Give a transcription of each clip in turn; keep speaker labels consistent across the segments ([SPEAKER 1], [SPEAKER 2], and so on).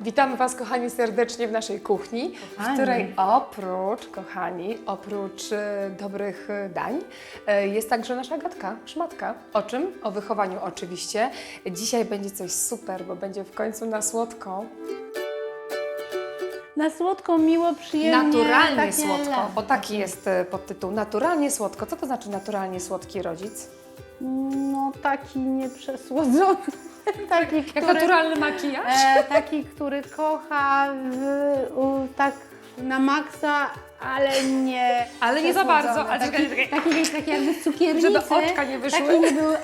[SPEAKER 1] Witamy Was, kochani, serdecznie w naszej kuchni, w
[SPEAKER 2] Kochani.
[SPEAKER 1] której oprócz, kochani, oprócz e, dobrych e, dań, e, jest także nasza gadka, szmatka. O czym? O wychowaniu oczywiście. Dzisiaj będzie coś super, bo będzie w końcu na słodko.
[SPEAKER 2] Na słodko, miło, przyjemnie.
[SPEAKER 1] Naturalnie
[SPEAKER 2] takie
[SPEAKER 1] słodko, bo taki jest e, podtytuł. Naturalnie słodko. Co to znaczy naturalnie słodki rodzic?
[SPEAKER 2] No taki nieprzesłodzony. taki,
[SPEAKER 1] Jak
[SPEAKER 2] który,
[SPEAKER 1] naturalny makijaż?
[SPEAKER 2] e, taki, który kocha w, u, tak na maksa, ale nie
[SPEAKER 1] Ale nie za bardzo. Ale
[SPEAKER 2] taki,
[SPEAKER 1] czekaj,
[SPEAKER 2] taki, wiesz, taki jakby z cukiernicy.
[SPEAKER 1] Żeby oczka nie wyszły.
[SPEAKER 2] Taki nie był e,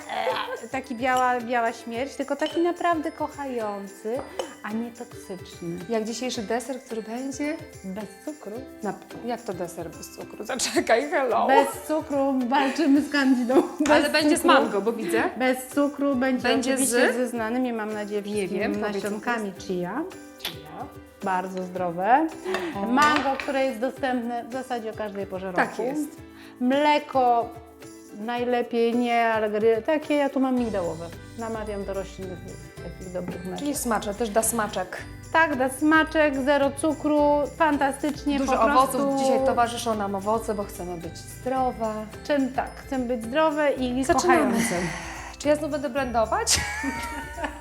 [SPEAKER 2] taki biała, biała śmierć, tylko taki naprawdę kochający, a nie toksyczny.
[SPEAKER 1] Jak dzisiejszy deser, który będzie?
[SPEAKER 2] Bez cukru.
[SPEAKER 1] Na, jak to deser bez cukru? Zaczekaj, hello.
[SPEAKER 2] Bez cukru walczymy z kandydą. Bez
[SPEAKER 1] Ale będzie z
[SPEAKER 2] cukru.
[SPEAKER 1] mango, bo widzę.
[SPEAKER 2] Bez cukru będzie,
[SPEAKER 1] Będzie
[SPEAKER 2] oczywiście
[SPEAKER 1] z?
[SPEAKER 2] ze znanym, ja mam nadzieję,
[SPEAKER 1] Nie wiem,
[SPEAKER 2] nasionkami chia.
[SPEAKER 1] Chia.
[SPEAKER 2] Bardzo zdrowe. Mango, które jest dostępne w zasadzie o każdej porze roku.
[SPEAKER 1] Tak jest.
[SPEAKER 2] Mleko najlepiej nie, ale takie ja tu mam migdałowe. Namawiam do roślinnych takich dobrych mlek.
[SPEAKER 1] Czyli smacze, też da smaczek.
[SPEAKER 2] Tak, da smaczek, zero cukru, fantastycznie
[SPEAKER 1] Dużo
[SPEAKER 2] po prostu.
[SPEAKER 1] owoców. Dzisiaj towarzyszą nam owoce, bo chcemy być zdrowe.
[SPEAKER 2] Czym tak, chcę być zdrowe i
[SPEAKER 1] Zaczynamy.
[SPEAKER 2] kochające.
[SPEAKER 1] Czy ja znów będę blendować?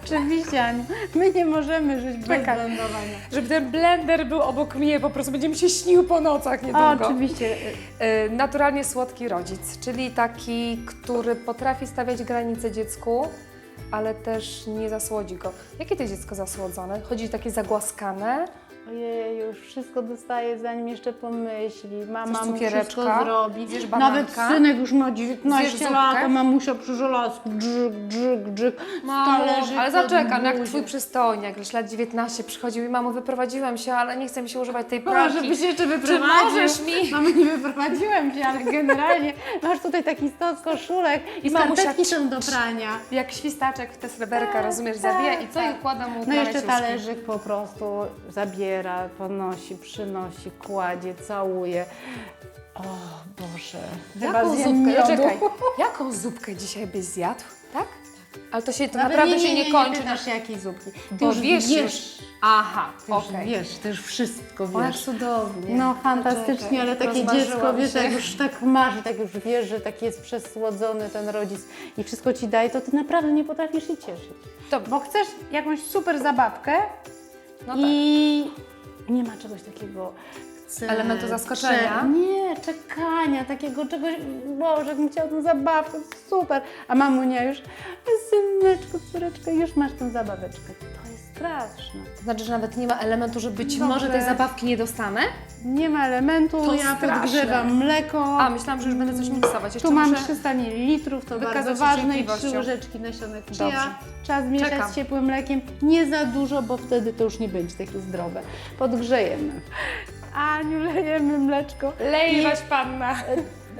[SPEAKER 2] Oczywiście, Aniu. My nie możemy żyć bez
[SPEAKER 1] Czekaj. Żeby ten blender był obok mnie, po prostu będzie mi się śnił po nocach niedługo.
[SPEAKER 2] Oczywiście.
[SPEAKER 1] Y, Naturalnie słodki rodzic, czyli taki, który potrafi stawiać granice dziecku, ale też nie zasłodzi go. Jakie to dziecko zasłodzone? Chodzi takie zagłaskane?
[SPEAKER 2] Ojej, już wszystko dostaje, zanim jeszcze pomyśli. Mama
[SPEAKER 1] Chcesz
[SPEAKER 2] mu
[SPEAKER 1] cukiereczka?
[SPEAKER 2] wszystko zrobi.
[SPEAKER 1] Zjesz
[SPEAKER 2] Nawet synek już ma
[SPEAKER 1] Zjesz
[SPEAKER 2] 19
[SPEAKER 1] zupkę?
[SPEAKER 2] lat, a mamusia przy żelazku. Drzyk, drzyk, drzyk. Talerzyk
[SPEAKER 1] ale zaczekam, jak twój przystojniak, już lat 19 przychodził i mamo, wyprowadziłam się, ale nie chcę mi się używać tej
[SPEAKER 2] O,
[SPEAKER 1] pralki.
[SPEAKER 2] żebyś jeszcze wyprowadził.
[SPEAKER 1] możesz mi?
[SPEAKER 2] Mamo, nie wyprowadziłem cię, ale generalnie masz tutaj taki stos koszulek i
[SPEAKER 1] mamusia
[SPEAKER 2] skarpetki są do prania.
[SPEAKER 1] Jak świstaczek w te sreberka, rozumiesz, zawija i co? I układa mu
[SPEAKER 2] No jeszcze talerzyk po prostu zabiera, podnosi, przynosi, kładzie, całuje. O Boże.
[SPEAKER 1] Jaką
[SPEAKER 2] zjem
[SPEAKER 1] zupkę? Czekaj, jaką zupkę dzisiaj byś zjadł, tak? Ale to się to
[SPEAKER 2] Nawet
[SPEAKER 1] naprawdę się nie, kończy.
[SPEAKER 2] Nie pytasz jakiej zupki. Ty
[SPEAKER 1] Bo
[SPEAKER 2] już
[SPEAKER 1] wiesz,
[SPEAKER 2] wiesz.
[SPEAKER 1] Aha,
[SPEAKER 2] ty już
[SPEAKER 1] okej.
[SPEAKER 2] wiesz, ty już wszystko wiesz.
[SPEAKER 1] cudownie.
[SPEAKER 2] No fantastycznie, ale takie dziecko, wiesz,
[SPEAKER 1] się.
[SPEAKER 2] jak już tak masz, tak już wiesz, że taki jest przesłodzony ten rodzic i wszystko ci daje, to ty naprawdę nie potrafisz się cieszyć.
[SPEAKER 1] Dobrze.
[SPEAKER 2] Bo chcesz jakąś super zabawkę
[SPEAKER 1] No
[SPEAKER 2] i nie ma czegoś takiego. Chcę,
[SPEAKER 1] Elementu zaskoczenia?
[SPEAKER 2] Cze- nie, czekania, takiego czegoś, Boże, jakbym chciał tę zabawkę, super. A mamunia już, syneczku, córeczko, już masz tę zabaweczkę. To straszne.
[SPEAKER 1] To znaczy, że nawet nie ma elementu, że być może tej zabawki nie dostanę?
[SPEAKER 2] Nie ma elementu,
[SPEAKER 1] To
[SPEAKER 2] ja
[SPEAKER 1] straszne.
[SPEAKER 2] podgrzewam mleko.
[SPEAKER 1] A, myślałam, że już będę coś miksować. Jeszcze
[SPEAKER 2] Tu mam
[SPEAKER 1] muszę...
[SPEAKER 2] 300 ml, to bardzo ważne i
[SPEAKER 1] cierpliwością.
[SPEAKER 2] trzy łyżeczki nasionek
[SPEAKER 1] Dobrze.
[SPEAKER 2] chia. Trzeba zmieszać
[SPEAKER 1] Czekam.
[SPEAKER 2] z ciepłym mlekiem. Nie za dużo, bo wtedy to już nie będzie takie zdrowe. Podgrzejemy. Aniu, lejemy mleczko.
[SPEAKER 1] Lejwaś panna.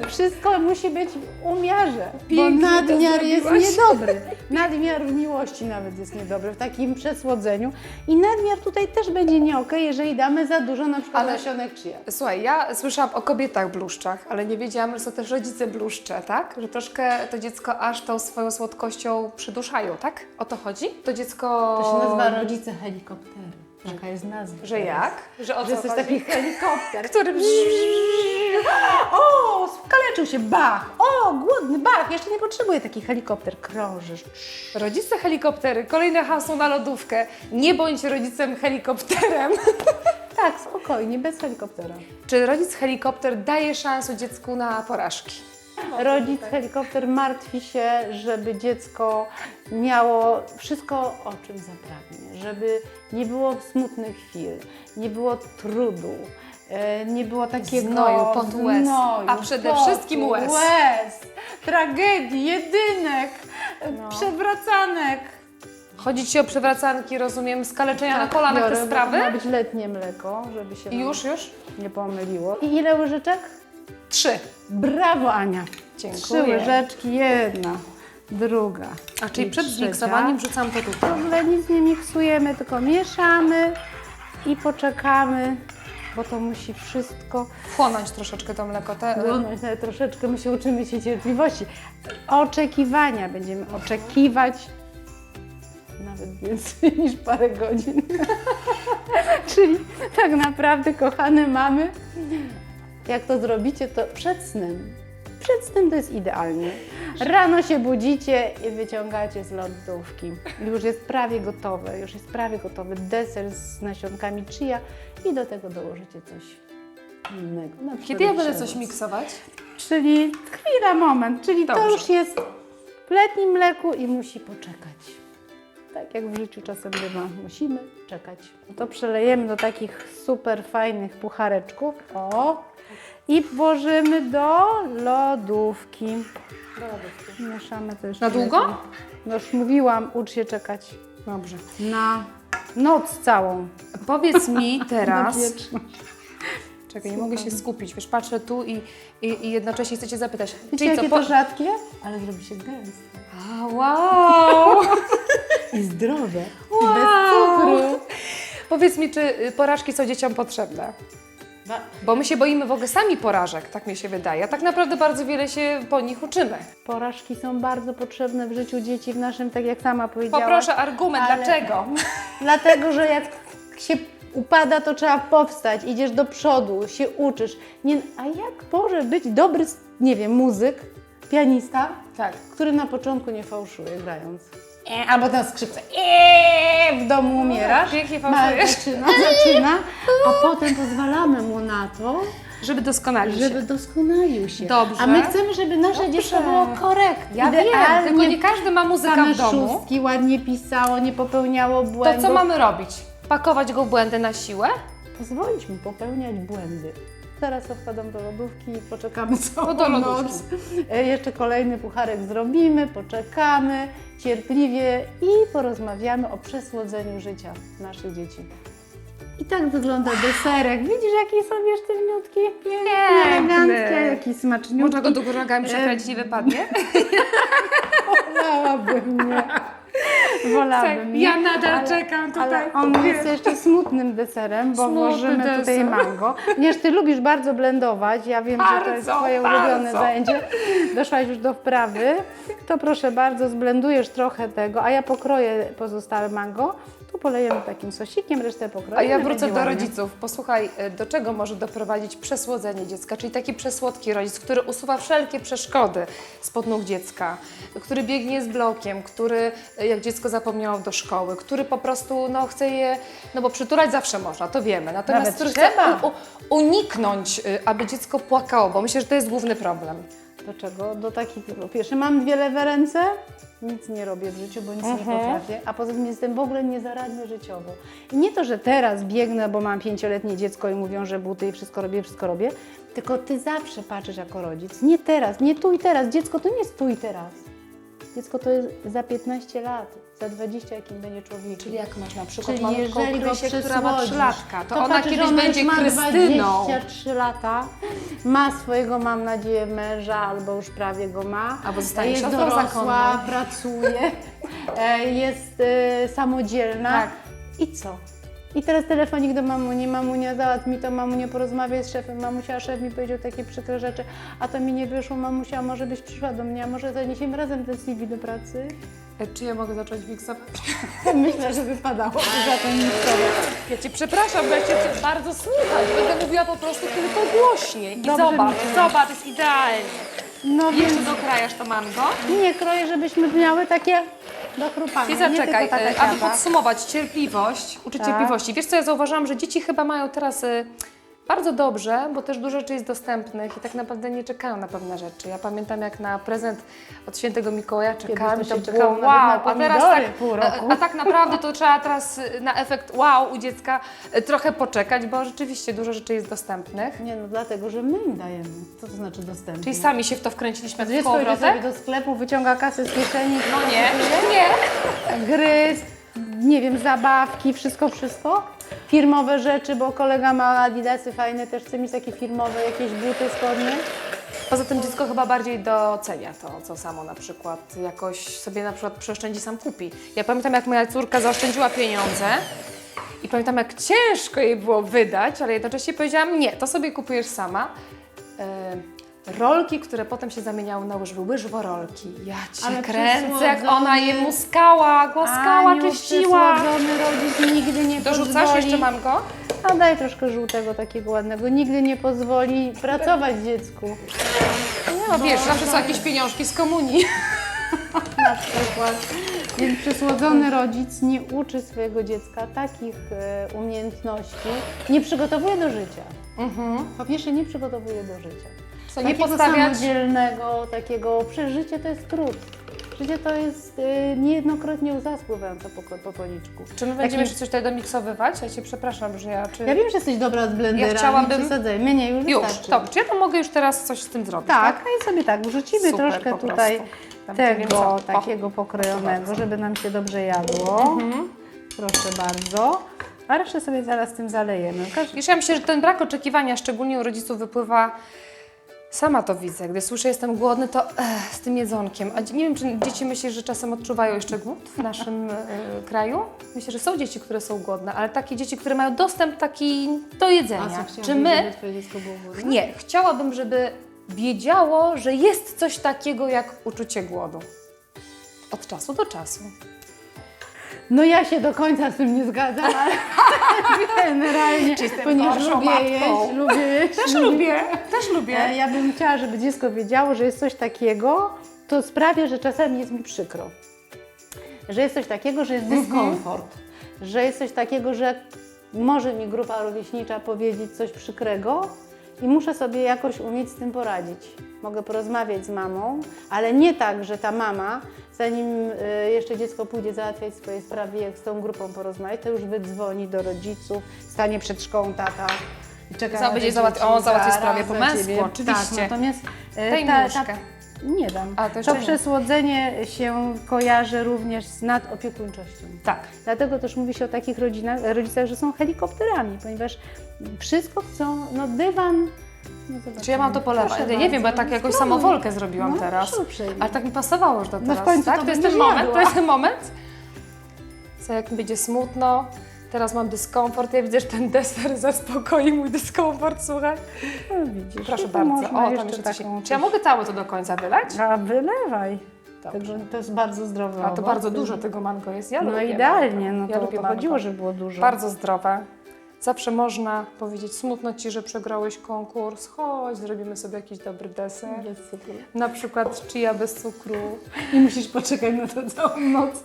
[SPEAKER 2] Wszystko musi być w umiarze,
[SPEAKER 1] Pięknie
[SPEAKER 2] bo
[SPEAKER 1] to
[SPEAKER 2] nadmiar jest
[SPEAKER 1] zrobiłaś.
[SPEAKER 2] niedobry. Nadmiar w miłości nawet jest niedobry, w takim przesłodzeniu. I nadmiar tutaj też będzie nie okej, jeżeli damy za dużo na przykład
[SPEAKER 1] Ale-
[SPEAKER 2] nasionek chia.
[SPEAKER 1] Słuchaj, ja słyszałam o kobietach bluszczach, ale nie wiedziałam, że są też rodzice bluszcze, tak? Że troszkę to dziecko aż tą swoją słodkością przyduszają, tak? O to chodzi? To dziecko...
[SPEAKER 2] To się nazywa rodzice helikopteru. Taka jest nazwa.
[SPEAKER 1] Że jak? Że o
[SPEAKER 2] Że
[SPEAKER 1] co
[SPEAKER 2] jesteś
[SPEAKER 1] chodzi?
[SPEAKER 2] taki helikopter.
[SPEAKER 1] Który...
[SPEAKER 2] O, skaleczył się, bach! O, głodny, bach! Jeszcze nie potrzebuję taki helikopter. Krążysz.
[SPEAKER 1] Rodzice helikoptery, kolejne hasło na lodówkę. Nie bądź rodzicem helikopterem.
[SPEAKER 2] Tak, spokojnie, bez helikoptera.
[SPEAKER 1] Czy rodzic helikopter daje szansę dziecku na porażki?
[SPEAKER 2] Rodzic helikopter martwi się, żeby dziecko miało wszystko, o czym zapragnie, żeby nie było smutnych chwil, nie było trudu, e, nie było takiego
[SPEAKER 1] Znoju, potu, łez.
[SPEAKER 2] znoju,
[SPEAKER 1] A przede
[SPEAKER 2] potu,
[SPEAKER 1] wszystkim łez.
[SPEAKER 2] łez, tragedii, jedynek, e,
[SPEAKER 1] No.
[SPEAKER 2] przewracanek.
[SPEAKER 1] Chodzi Ci o przewracanki, rozumiem, skaleczenia na kolanach,
[SPEAKER 2] Biorę,
[SPEAKER 1] te sprawy?
[SPEAKER 2] Ma być letnie mleko, żeby się
[SPEAKER 1] już, już?
[SPEAKER 2] nie pomyliło. I ile łyżeczek?
[SPEAKER 1] Trzy.
[SPEAKER 2] Brawo, Ania. Trzy
[SPEAKER 1] Dziękuję.
[SPEAKER 2] łyżeczki, jedna, druga.
[SPEAKER 1] A czyli
[SPEAKER 2] i
[SPEAKER 1] przed
[SPEAKER 2] trzecia.
[SPEAKER 1] zmiksowaniem wrzucam to tutaj.
[SPEAKER 2] W ogóle nic nie miksujemy, tylko mieszamy i poczekamy, bo to musi wszystko
[SPEAKER 1] Wchłonąć troszeczkę to mleko. Te,
[SPEAKER 2] płynąć. Nawet troszeczkę my się uczymy się cierpliwości. Oczekiwania będziemy oczekiwać nawet więcej niż parę godzin. Czyli tak naprawdę, kochane mamy, jak to zrobicie, to przed snem. Przed snem to jest idealnie. Rano się budzicie i wyciągacie z lodówki. Już jest prawie gotowe, już jest prawie gotowy deser z nasionkami chia i do tego dołożycie coś innego. na przykład
[SPEAKER 1] Kiedy ja będę
[SPEAKER 2] przerost.
[SPEAKER 1] coś miksować?
[SPEAKER 2] Czyli chwila, moment, czyli to
[SPEAKER 1] Dobrze.
[SPEAKER 2] już jest w letnim mleku i musi poczekać. Tak jak w życiu czasem bywa, musimy czekać. To przelejemy do takich super fajnych puchareczków. O! I włożymy do lodówki. Mieszamy to jeszcze.
[SPEAKER 1] Na długo?
[SPEAKER 2] No już mówiłam, ucz się czekać
[SPEAKER 1] Dobrze.
[SPEAKER 2] na noc całą.
[SPEAKER 1] Powiedz mi teraz. Czekaj, nie mogę się skupić. Wiesz, patrzę tu i, i, i jednocześnie chcę Cię zapytać.
[SPEAKER 2] Wiecie, jakie to rzadkie? Ale zrobi się gęste.
[SPEAKER 1] A, wow!
[SPEAKER 2] I zdrowe.
[SPEAKER 1] Wow.
[SPEAKER 2] I bez cukru.
[SPEAKER 1] Powiedz mi, czy y, porażki są dzieciom potrzebne? Bo my się boimy w ogóle sami porażek, tak mi się wydaje. A tak naprawdę bardzo wiele się po nich uczymy.
[SPEAKER 2] Porażki są bardzo potrzebne w życiu dzieci, w naszym, tak jak sama powiedziałaś.
[SPEAKER 1] Poproszę argument,
[SPEAKER 2] ale-
[SPEAKER 1] dlaczego?
[SPEAKER 2] Dlatego, że jak się upada, to trzeba powstać, idziesz do przodu, się uczysz. Nie, a jak może być dobry, nie wiem, muzyk, pianista,
[SPEAKER 1] Tak.
[SPEAKER 2] który na początku nie fałszuje grając? E, albo na skrzypce. E, w domu umierasz.
[SPEAKER 1] pięknie
[SPEAKER 2] Ma-
[SPEAKER 1] fałszujesz.
[SPEAKER 2] Zaczyna, zaczyna, a potem pozwalamy mu na to,
[SPEAKER 1] Żeby doskonalić
[SPEAKER 2] żeby
[SPEAKER 1] się.
[SPEAKER 2] doskonalił się.
[SPEAKER 1] Dobrze.
[SPEAKER 2] A my chcemy, żeby nasze
[SPEAKER 1] Dobrze.
[SPEAKER 2] dziecko było korektne.
[SPEAKER 1] Ja wiem, tylko nie każdy ma muzyka w domu.
[SPEAKER 2] szóstki, ładnie pisało, nie popełniało
[SPEAKER 1] To
[SPEAKER 2] błędów.
[SPEAKER 1] co mamy robić? Pakować go w błędy na siłę?
[SPEAKER 2] Pozwolić mu popełniać błędy. Teraz wkładam do lodówki i poczekamy całą
[SPEAKER 1] No
[SPEAKER 2] noc. E, Jeszcze kolejny pucharek zrobimy, poczekamy cierpliwie i porozmawiamy o przesłodzeniu życia naszych dzieci. I tak wygląda deserek. Widzisz, jaki są sztywniutki, piękny, elegancki, jaki smaczniutki.
[SPEAKER 1] Można go do góry nogami przekręcić, nie wypadnie?
[SPEAKER 2] Wolałabym nie. Wolałabym nie.
[SPEAKER 1] Ja nadal
[SPEAKER 2] ale-
[SPEAKER 1] czekam tutaj.
[SPEAKER 2] Ale on jest jeszcze smutnym deserem, bo
[SPEAKER 1] Smutny
[SPEAKER 2] włożymy tutaj
[SPEAKER 1] deser.
[SPEAKER 2] mango. Ponieważ Ty lubisz bardzo blendować, ja wiem, że to jest
[SPEAKER 1] Bardzo,
[SPEAKER 2] Twoje ulubione
[SPEAKER 1] bardzo.
[SPEAKER 2] zajęcie. Doszłaś już do wprawy, to proszę bardzo, zblendujesz trochę tego, a ja pokroję pozostałe mango. Tu polejemy takim sosikiem, resztę pokroję.
[SPEAKER 1] A ja wrócę do rodziców. Posłuchaj, y, do czego może doprowadzić przesłodzenie dziecka, czyli taki przesłodki rodzic, który usuwa wszelkie przeszkody spod nóg dziecka, który biegnie z blokiem, który y, jak dziecko zapomniało do szkoły, który po prostu no, chce je, no bo przytulać zawsze można, to wiemy, natomiast
[SPEAKER 2] Nawet
[SPEAKER 1] który
[SPEAKER 2] trzeba.
[SPEAKER 1] chce u, u, uniknąć, y, aby dziecko płakało, bo myślę, że to jest główny problem.
[SPEAKER 2] Do czego? Do takich, po pierwsze mam dwie lewe ręce, nic nie robię w życiu, bo nic nie
[SPEAKER 1] Mhm.
[SPEAKER 2] potrafię, a poza tym jestem w ogóle niezaradny życiowo. I nie to, że teraz biegnę, bo mam pięcioletnie dziecko i mówią, że buty i wszystko robię, wszystko robię, tylko Ty zawsze patrzysz jako rodzic, nie teraz, nie tu i teraz, dziecko to nie jest tu i teraz. Dziecko to jest za 15 lat, za 20 jakim będzie człowiekiem.
[SPEAKER 1] Czyli jak masz na przykład
[SPEAKER 2] Czyli jeżeli go
[SPEAKER 1] Krysię, która ma
[SPEAKER 2] przysłodzisz,
[SPEAKER 1] 3 latka, to, ona
[SPEAKER 2] patrz, że
[SPEAKER 1] kiedyś będzie
[SPEAKER 2] ma
[SPEAKER 1] Krystyną.
[SPEAKER 2] 23 lata, ma swojego, mam nadzieję, męża, albo już prawie go ma.
[SPEAKER 1] Albo zostanie
[SPEAKER 2] jest dorosła,
[SPEAKER 1] zakonną.
[SPEAKER 2] pracuje, e, jest e, samodzielna.
[SPEAKER 1] Tak.
[SPEAKER 2] I co? I teraz telefonik do mamuni, mamunia załatw mi to, mamunia porozmawiaj z szefem, mamusia, szef mi powiedział takie przykre rzeczy, a to mi nie wyszło, mamusia, może byś przyszła do mnie, a może zaniesiemy razem te CV do pracy?
[SPEAKER 1] E, Czy ja mogę zacząć miksować?
[SPEAKER 2] Myślę, że wypadało za to miksować.
[SPEAKER 1] Ja Cię przepraszam, bo ja Cię bardzo słuchać. Będę mówiła po prostu tylko głośniej. I
[SPEAKER 2] Dobrze,
[SPEAKER 1] zobacz,
[SPEAKER 2] myślę.
[SPEAKER 1] zobacz, jest idealnie.
[SPEAKER 2] No
[SPEAKER 1] jeszcze dokrajasz to mango.
[SPEAKER 2] Nie kroję, żebyśmy miały takie do chrupania. Nie
[SPEAKER 1] zaczekaj, e, aby podsumować cierpliwość, uczyć
[SPEAKER 2] Tak.
[SPEAKER 1] cierpliwości. Wiesz co, ja zauważyłam, że dzieci chyba mają teraz e, bardzo dobrze, bo też dużo rzeczy jest dostępnych i tak naprawdę nie czekają na pewne rzeczy. Ja pamiętam jak na prezent od świętego Mikołaja czekałam i
[SPEAKER 2] to
[SPEAKER 1] było
[SPEAKER 2] czekało nawet na
[SPEAKER 1] wow, a teraz tak,
[SPEAKER 2] pół
[SPEAKER 1] a,
[SPEAKER 2] roku.
[SPEAKER 1] a tak naprawdę to trzeba teraz e, na efekt wow u dziecka e, trochę poczekać, bo rzeczywiście dużo rzeczy jest dostępnych.
[SPEAKER 2] Nie no, dlatego, że my im dajemy. Co to znaczy dostępnie?
[SPEAKER 1] Czyli sami się w to wkręciliśmy w
[SPEAKER 2] Dziecko idzie
[SPEAKER 1] powrotek?
[SPEAKER 2] sobie do sklepu, wyciąga kasę z kieszeni,
[SPEAKER 1] No nie, nie.
[SPEAKER 2] gry, nie wiem, zabawki, wszystko, wszystko. Firmowe rzeczy, bo kolega ma adidasy fajne, też chce mieć takie firmowe, jakieś buty, spodnie.
[SPEAKER 1] Poza tym dziecko chyba bardziej docenia to, co samo na przykład jakoś sobie na przykład przeoszczędzi, sam kupi. Ja pamiętam, jak moja córka zaoszczędziła pieniądze i pamiętam, jak ciężko jej było wydać, ale jednocześnie powiedziałam, nie, to sobie kupujesz sama. E, rolki, które potem się zamieniały na łyżwy, łyżworolki. Ja cię
[SPEAKER 2] Ale
[SPEAKER 1] kręcę, jak
[SPEAKER 2] przysłodzony.
[SPEAKER 1] ona je muskała, głaskała,
[SPEAKER 2] Aniu,
[SPEAKER 1] czyściła.
[SPEAKER 2] przysłodzony rodzic nigdy nie
[SPEAKER 1] Dorzucasz?
[SPEAKER 2] pozwoli.
[SPEAKER 1] Jeszcze mam go?
[SPEAKER 2] A daj troszkę żółtego, takiego ładnego. Nigdy nie pozwoli pracować dziecku.
[SPEAKER 1] No wiesz, zawsze są jakieś pieniążki z komunii.
[SPEAKER 2] Na przykład. Więc przysłodzony rodzic nie uczy swojego dziecka takich e, umiejętności, nie przygotowuje do życia.
[SPEAKER 1] Mhm.
[SPEAKER 2] Po pierwsze, nie przygotowuje do życia.
[SPEAKER 1] Co, nie
[SPEAKER 2] takiego samodzielnego, takiego, przecież życie to jest trud. Życie to jest y, niejednokrotnie łza spływająca po, po policzku.
[SPEAKER 1] Czy my będziemy
[SPEAKER 2] Taki-
[SPEAKER 1] jeszcze coś tutaj domiksowywać? Ja Cię przepraszam, że ja... Czy...
[SPEAKER 2] Ja wiem, że jesteś dobra z blenderami,
[SPEAKER 1] Ja chciałabym-
[SPEAKER 2] nie przesadzajmy, nie, już
[SPEAKER 1] Już,
[SPEAKER 2] wystarczy.
[SPEAKER 1] dobrze. Czy ja to mogę już teraz coś z tym zrobić,
[SPEAKER 2] Tak,
[SPEAKER 1] tak?
[SPEAKER 2] i sobie tak, wrzucimy
[SPEAKER 1] Super
[SPEAKER 2] troszkę tutaj.
[SPEAKER 1] Tam
[SPEAKER 2] tego takiego pokrojonego, żeby nam się dobrze jadło.
[SPEAKER 1] Mhm.
[SPEAKER 2] Proszę bardzo. A resztę sobie zaraz tym zalejemy.
[SPEAKER 1] Wiesz, ja myślę, że ten brak oczekiwania, szczególnie u rodziców, wypływa. Sama to widzę. Gdy słyszę, jestem głodny, to ech, z tym jedzonkiem. A nie wiem, czy dzieci myślisz, że czasem odczuwają jeszcze głód w naszym e, kraju? Myślę, że są dzieci, które są głodne, ale takie dzieci, które mają dostęp taki do jedzenia. Czy my
[SPEAKER 2] twoje dziecko było głodne?
[SPEAKER 1] Nie, chciałabym, żeby wiedziało, że jest coś takiego jak uczucie głodu. Od czasu do czasu.
[SPEAKER 2] No ja się do końca z tym nie zgadzam, ale generalnie, ponieważ lubię
[SPEAKER 1] matką.
[SPEAKER 2] jeść, lubię jeść.
[SPEAKER 1] Też lubię, też
[SPEAKER 2] E,
[SPEAKER 1] lubię.
[SPEAKER 2] Ja bym chciała, żeby dziecko wiedziało, że jest coś takiego, to sprawia, że czasami jest mi przykro. Że jest coś takiego, że jest dyskomfort. Że jest coś takiego, że może mi grupa rówieśnicza powiedzieć coś przykrego i muszę sobie jakoś umieć z tym poradzić. Mogę porozmawiać z mamą, ale nie tak, że ta mama, zanim y, jeszcze dziecko pójdzie załatwiać swoje sprawy, jak z tą grupą porozmawiać, to już wydzwoni do rodziców, stanie przed szkołą tata i czeka
[SPEAKER 1] Za-
[SPEAKER 2] na
[SPEAKER 1] będzie
[SPEAKER 2] dzieci,
[SPEAKER 1] o, załatwi sprawie po męsku,
[SPEAKER 2] ciebie.
[SPEAKER 1] oczywiście.
[SPEAKER 2] Tak, natomiast e,
[SPEAKER 1] Daj mi
[SPEAKER 2] ta,
[SPEAKER 1] łyżkę.
[SPEAKER 2] Nie dam.
[SPEAKER 1] A, to
[SPEAKER 2] to przesłodzenie się kojarzy również z nadopiekuńczością.
[SPEAKER 1] Tak.
[SPEAKER 2] Dlatego też mówi się o takich rodzinach, rodzicach, że są helikopterami, ponieważ wszystko chcą, no dywan... No.
[SPEAKER 1] Czy ja mam to polewać? Ja nie wiem, bo ja
[SPEAKER 2] bardzo.
[SPEAKER 1] tak
[SPEAKER 2] Spróbuj.
[SPEAKER 1] samowolkę zrobiłam
[SPEAKER 2] no,
[SPEAKER 1] teraz. Ale tak mi pasowało już do
[SPEAKER 2] No w
[SPEAKER 1] teraz,
[SPEAKER 2] końcu
[SPEAKER 1] tak?
[SPEAKER 2] to
[SPEAKER 1] To jest ten moment, to jest ten moment. Co jak mi będzie smutno, teraz mam dyskomfort, ja widzę, że ten deser zaspokoi mój dyskomfort, słuchaj.
[SPEAKER 2] No, widzisz,
[SPEAKER 1] Proszę
[SPEAKER 2] to
[SPEAKER 1] bardzo. O, tam
[SPEAKER 2] jeszcze
[SPEAKER 1] coś...
[SPEAKER 2] taką
[SPEAKER 1] Czy ja mogę całe to do końca wylać?
[SPEAKER 2] A wylewaj. Także to jest bardzo zdrowe.
[SPEAKER 1] A to bardzo dużo tego mango jest. Ja
[SPEAKER 2] No
[SPEAKER 1] lubię
[SPEAKER 2] idealnie,
[SPEAKER 1] mango.
[SPEAKER 2] no
[SPEAKER 1] ja
[SPEAKER 2] to,
[SPEAKER 1] lubię
[SPEAKER 2] to chodziło, żeby było dużo.
[SPEAKER 1] Bardzo zdrowe. Zawsze można powiedzieć, smutno Ci, że przegrałeś konkurs, chodź, zrobimy sobie jakiś dobry deser.
[SPEAKER 2] Bez cukru.
[SPEAKER 1] Na przykład chia bez cukru.
[SPEAKER 2] I musisz poczekać na to całą noc.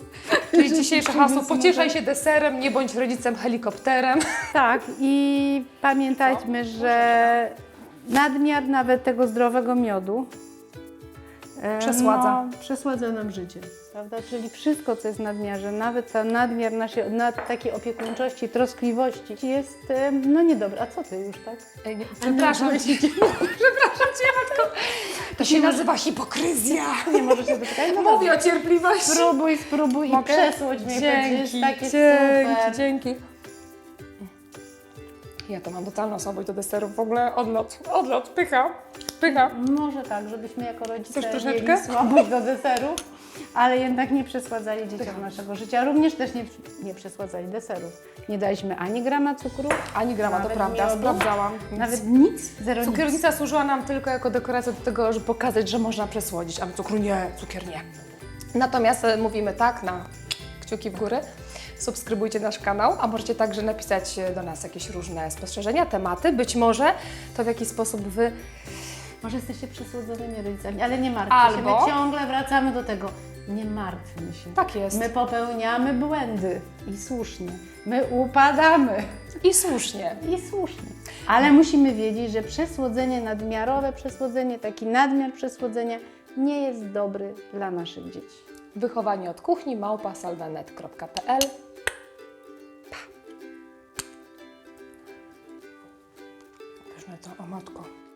[SPEAKER 1] Czyli dzisiejsze hasło, pocieszaj się deserem, nie bądź rodzicem helikopterem.
[SPEAKER 2] Tak, i pamiętajmy, że nadmiar nawet tego zdrowego miodu
[SPEAKER 1] Przesładza.
[SPEAKER 2] No, przesładza nam życie. Prawda? Czyli wszystko, co jest w nadmiarze, nawet ta nadmiar naszej, nad takiej opiekuńczości, troskliwości jest e, no niedobre. A co ty już, tak?
[SPEAKER 1] Ej, nie, przepraszam Cię, przepraszam Cię, matko. To się nazywa hipokryzja.
[SPEAKER 2] Nie możesz się doczekać? No
[SPEAKER 1] Mówię o cierpliwości.
[SPEAKER 2] Spróbuj, spróbuj i przesłodź mnie,
[SPEAKER 1] Dzięki, dzięki, dzięki. Ja to mam totalną osobę do deserów. W ogóle odlot, odlot, pycha, pycha.
[SPEAKER 2] Może tak, żebyśmy jako rodzice
[SPEAKER 1] Chcesz troszeczkę?
[SPEAKER 2] mieli słabość do deserów, ale jednak nie przesładzali dzieciom naszego życia. Również też nie, nie przesładzali deserów. Nie daliśmy ani grama cukru,
[SPEAKER 1] Ani grama, to
[SPEAKER 2] Nawet
[SPEAKER 1] prawda,
[SPEAKER 2] miodu?
[SPEAKER 1] sprawdzałam.
[SPEAKER 2] Nawet nic, zero nic.
[SPEAKER 1] Cukiernica służyła nam tylko jako dekoracja do tego, żeby pokazać, że można przesłodzić, a cukru nie, cukier nie. Natomiast e, mówimy tak na kciuki w górę. Subskrybujcie nasz kanał, a możecie także napisać e, do nas jakieś różne spostrzeżenia, tematy. Być może to w jaki sposób Wy
[SPEAKER 2] Może jesteście przesłodzonymi rodzicami, ale nie martwcie
[SPEAKER 1] Albo-
[SPEAKER 2] się, my ciągle wracamy do tego. Nie martwmy się.
[SPEAKER 1] Tak jest.
[SPEAKER 2] My popełniamy błędy i słusznie. My upadamy
[SPEAKER 1] i słusznie.
[SPEAKER 2] i słusznie. Ale musimy wiedzieć, że przesłodzenie, nadmiarowe przesłodzenie, taki nadmiar przesłodzenia nie jest dobry dla naszych dzieci.
[SPEAKER 1] Wychowanie od kuchni małpa salvanet.pl to, o matko.